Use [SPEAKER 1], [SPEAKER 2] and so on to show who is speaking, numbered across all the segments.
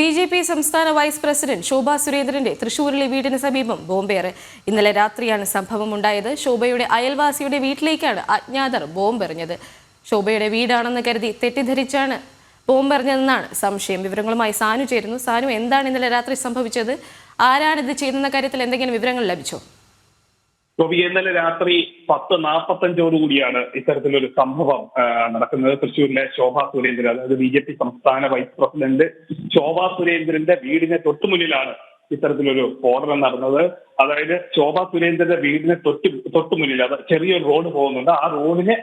[SPEAKER 1] B J P സംസ്ഥാന vice president Shobha സുരേന്ദ്രന്റെ തൃശൂരിലെ വീടിന് സമീപം ബോംബേറ്. ഇന്നലെ രാത്രിയാണ് സംഭവം ഉണ്ടായത് ശോഭയുടെ അയൽവാസിയുടെ വീട്ടിലേക്കാണ് അജ്ഞാതർ ബോംബെറിഞ്ഞത്. ശോഭയുടെ വീടാണെന്ന് കരുതി തെറ്റിദ്ധരിച്ചാണ് ബോംബെറിഞ്ഞതെന്നാണ് സംശയം. വിവരങ്ങളുമായി സാനു ചേരുന്നു. സാനു എന്താണ് ഇന്നലെ രാത്രി സംഭവിച്ചത്? ആരാണിത് ചെയ്തെന്ന കാര്യത്തിൽ എന്തെങ്കിലും വിവരങ്ങൾ ലഭിച്ചോ?
[SPEAKER 2] ഗോപി ഇന്നലെ രാത്രി പത്ത് നാൽപ്പത്തഞ്ചോട് കൂടിയാണ് ഇത്തരത്തിലൊരു സംഭവം നടക്കുന്നത്. തൃശ്ശൂരിലെ ശോഭാ സുരേന്ദ്രൻ അതായത് ബി ജെ പി സംസ്ഥാന വൈസ് പ്രസിഡന്റ് ശോഭാ സുരേന്ദ്രന്റെ വീടിന് തൊട്ടുമുന്നിലാണ് ഇത്തരത്തിലൊരു സ്ഫോടനം നടന്നത്. അതായത് ശോഭാ സുരേന്ദ്രന്റെ വീടിന് തൊട്ടു തൊട്ടുമുന്നിൽ അത് ചെറിയൊരു റോഡ് പോകുന്നുണ്ട്. ആ റോഡിന്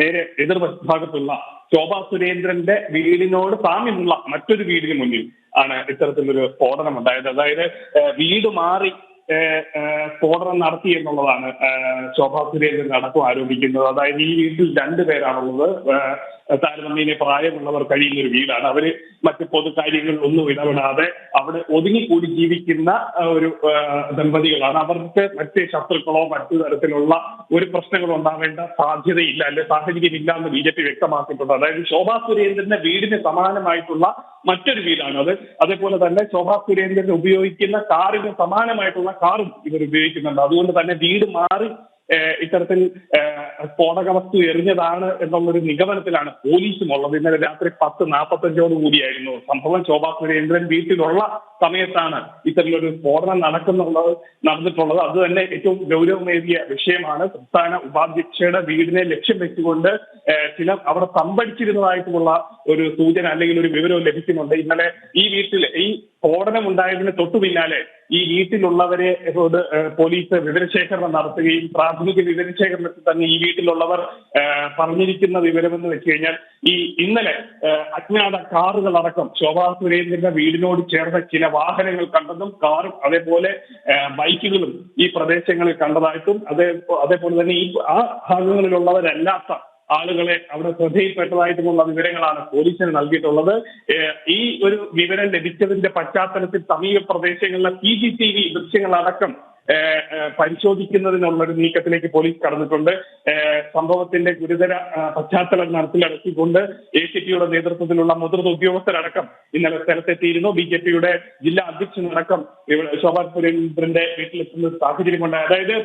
[SPEAKER 2] നേരെ എതിർഭാഗത്തുള്ള ശോഭാ സുരേന്ദ്രന്റെ വീടിനോട് സാമ്യമുള്ള മറ്റൊരു വീടിന് മുന്നിൽ ആണ് ഇത്തരത്തിലൊരു സ്ഫോടനം ഉണ്ടായത്. അതായത് വീട് മാറി സ്ഫോടനം നടത്തി എന്നുള്ളതാണ് ശോഭാ സുരേന്ദ്രൻ അടക്കം ആരോപിക്കുന്നത്. അതായത് ഈ വീട്ടിൽ രണ്ടു പേരാണുള്ളത്. താരതമ്യേന പ്രായമുള്ളവർ കഴിയുന്ന ഒരു വീടാണ്. അവർ മറ്റ് പൊതുകാര്യങ്ങളിൽ ഒന്നും ഇടപെടാതെ അവിടെ ഒതുങ്ങിക്കൂടി ജീവിക്കുന്ന ഒരു ദമ്പതികളാണ്. അവർക്ക് മറ്റ് ശത്രുക്കളോ മറ്റു തരത്തിലുള്ള ഒരു പ്രശ്നങ്ങളോ ഉണ്ടാവേണ്ട സാധ്യതയില്ല അല്ലെ സാഹചര്യമില്ല എന്ന് ബി ജെ പി വ്യക്തമാക്കിയിട്ടുണ്ട്. അതായത് ശോഭാ സുരേന്ദ്രന്റെ വീടിന് സമാനമായിട്ടുള്ള മറ്റൊരു വീടാണ് അത്. അതേപോലെ തന്നെ ശോഭാ സുരേന്ദ്രൻ ഉപയോഗിക്കുന്ന കാറിന് സമാനമായിട്ടുള്ള കാറും ഇവർ ഉപയോഗിക്കുന്നുണ്ട്. അതുകൊണ്ട് തന്നെ വീട് മാറി ഇത്തരത്തിൽ സ്ഫോടക വസ്തു എറിഞ്ഞതാണ് എന്നുള്ളൊരു നിഗമനത്തിലാണ് പോലീസും ഉള്ളത് ഇന്നലെ രാത്രി പത്ത് നാൽപ്പത്തഞ്ചോട് കൂടിയായിരുന്നു. സംഭവം ശോഭാ സുരേന്ദ്രൻ വീട്ടിലുള്ള സമയത്താണ് ഇത്തരത്തിലൊരു സ്ഫോടനം നടക്കുന്നുള്ളത് നടന്നിട്ടുള്ളത്. അത് തന്നെ ഏറ്റവും ഗൗരവമേറിയ വിഷയമാണ്. സംസ്ഥാന ഉപാധ്യക്ഷയുടെ വീടിനെ ലക്ഷ്യം വെച്ചുകൊണ്ട് ചില അവിടെ സംഭരിച്ചിരുന്നതായിട്ടുള്ള ഒരു സൂചന അല്ലെങ്കിൽ ഒരു വിവരവും ലഭിക്കുന്നുണ്ട്. ഇന്നലെ ഈ വീട്ടിൽ ഈ സ്ഫോടനം ഉണ്ടായതിന് തൊട്ടു പിന്നാലെ ഈ വീട്ടിലുള്ളവരെ പോലീസ് വിവരശേഖരണം നടത്തുകയും പ്രാഥമിക വിവരശേഖരണത്തിൽ തന്നെ ഈ വീട്ടിലുള്ളവർ പറഞ്ഞിരിക്കുന്ന വിവരമെന്ന് വെച്ച് കഴിഞ്ഞാൽ ഈ ഇന്നലെ അജ്ഞാത കാറുകളടക്കം ശോഭാ സുരേന്ദ്രന്റെ വീടിനോട് ചേർന്ന ചില വാഹനങ്ങൾ കണ്ടതും കാറും അതേപോലെ ബൈക്കുകളും ഈ പ്രദേശങ്ങളിൽ കണ്ടതായിട്ടും അതേ അതേപോലെ തന്നെ ഈ ആ ഭാഗങ്ങളിലുള്ളവരല്ലാത്ത ആളുകളെ അവിടെ ശ്രദ്ധയിൽപ്പെട്ടതായിട്ടുമുള്ള വിവരങ്ങളാണ് പോലീസിന് നൽകിയിട്ടുള്ളത്. ഈ ഒരു വിവരം ലഭിച്ചതിന്റെ പശ്ചാത്തലത്തിൽ സമീപ പ്രദേശങ്ങളിലെ സി സി ടി വി ദൃശ്യങ്ങളടക്കം ഏഹ് ഏഹ് പരിശോധിക്കുന്നതിനുള്ള ഒരു നീക്കത്തിലേക്ക് പോലീസ് കടന്നിട്ടുണ്ട്. സംഭവത്തിന്റെ ഗുരുതര പശ്ചാത്തലം നടത്തിലടക്കിക്കൊണ്ട് എ സി പിയുടെ നേതൃത്വത്തിലുള്ള മുതിർന്ന ഉദ്യോഗസ്ഥരടക്കം ഇന്നലെ സ്ഥലത്തെത്തിയിരുന്നു. ബി ജെ പിയുടെ ജില്ലാ അധ്യക്ഷനടക്കം ശോഭാ സുരേന്ദ്രന്റെ വീട്ടിലെത്തുന്ന സാഹചര്യം സാഹചര്യമുണ്ട് അതായത്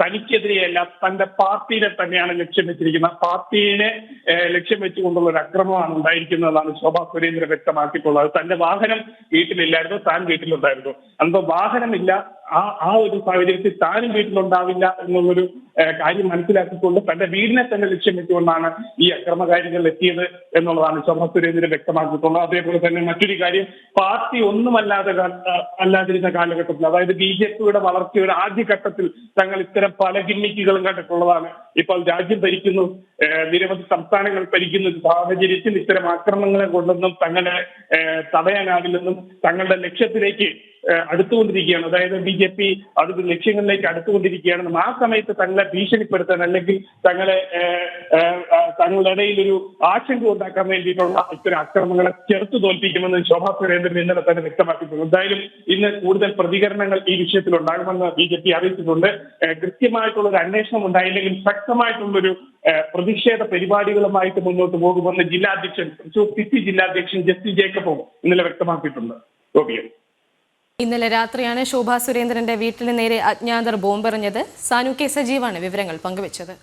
[SPEAKER 2] തനിക്കെതിരെയല്ല തന്റെ പാർട്ടിയെ തന്നെയാണ് ലക്ഷ്യം വെച്ചിരിക്കുന്നത് പാർട്ടിയെ ലക്ഷ്യം വെച്ചുകൊണ്ടുള്ള ഒരു അക്രമമാണ് ഉണ്ടായിരിക്കുന്നതെന്നാണ് ശോഭാ സുരേന്ദ്രൻ വ്യക്തമാക്കിയിട്ടുള്ളത്. തന്റെ വാഹനം വീട്ടിലില്ലായിരുന്നു താൻ വീട്ടിലുണ്ടായിരുന്നു. അന്ന് വാഹനമില്ല ആ ആ ഒരു സാഹചര്യത്തിൽ താനും വീട്ടിലുണ്ടാവില്ല എന്നുള്ളൊരു കാര്യം മനസ്സിലാക്കിക്കൊണ്ട് തന്റെ വീടിനെ തന്നെ ലക്ഷ്യം വെച്ചുകൊണ്ടാണ് ഈ അക്രമകാരികൾ എത്തിയത് എന്നുള്ളതാണ് ശോഭ സുരേന്ദ്രൻ വ്യക്തമാക്കിയിട്ടുള്ളത്. അതേപോലെ തന്നെ മറ്റൊരു കാര്യം പാർട്ടി ഒന്നുമല്ലാതെ അല്ലാതിരുന്ന കാലഘട്ടത്തിൽ അതായത് ബി ജെ പിയുടെ വളർച്ചയുടെ ആദ്യഘട്ടത്തിൽ തങ്ങൾ ഇത്തരം പല ഗിമ്മിക്കുകളും കണ്ടിട്ടുള്ളതാണ്. ഇപ്പോൾ രാജ്യം ഭരിക്കുന്നു നിരവധി സംസ്ഥാനങ്ങൾ ഭരിക്കുന്ന ഒരു സാഹചര്യത്തിൽ ഇത്തരം ആക്രമണങ്ങളെ കൊണ്ടൊന്നും തങ്ങളെ തടയാനാവില്ലെന്നും തങ്ങളുടെ ലക്ഷ്യത്തിലേക്ക് അടുത്തുകൊണ്ടിരിക്കുകയാണ്. അതായത് ബി ജെ പി അടുത്ത ലക്ഷ്യങ്ങളിലേക്ക് അടുത്തുകൊണ്ടിരിക്കുകയാണെന്നും ആ സമയത്ത് തങ്ങളെ ഭീഷണിപ്പെടുത്താൻ അല്ലെങ്കിൽ തങ്ങളെ തങ്ങളുടെ ഇടയിൽ ഒരു ആശങ്ക ഉണ്ടാക്കാൻ വേണ്ടിയിട്ടുള്ള ഇത്തരം അക്രമങ്ങളെ ചെറുത്തു തോൽപ്പിക്കുമെന്ന് ശോഭാ സുരേന്ദ്രൻ ഇന്നലെ തന്നെ വ്യക്തമാക്കിയിട്ടുണ്ട്. എന്തായാലും ഇന്ന് കൂടുതൽ പ്രതികരണങ്ങൾ ഈ വിഷയത്തിൽ ഉണ്ടാകുമെന്ന് ബി ജെ പി അറിയിച്ചിട്ടുണ്ട്. കൃത്യമായിട്ടുള്ള ഒരു അന്വേഷണം ഉണ്ടായില്ലെങ്കിൽ ശക്തമായിട്ടുള്ളൊരു പ്രതിഷേധ പരിപാടികളുമായിട്ട് മുന്നോട്ട് പോകുമെന്ന് ജില്ലാധ്യക്ഷൻ തൃശൂർ സിറ്റി ജില്ലാധ്യക്ഷൻ ജസ്റ്റിസ് ജേക്കബും ഇന്നലെ വ്യക്തമാക്കിയിട്ടുണ്ട്. ഗോപിയൻ
[SPEAKER 1] ഇന്നലെ രാത്രിയാണ് ശോഭാ സുരേന്ദ്രന്റെ വീട്ടിന് നേരെ അജ്ഞാതർ ബോംബെറിഞ്ഞത്. സാനു കെ സജീവാണ് വിവരങ്ങൾ പങ്കുവച്ചത്.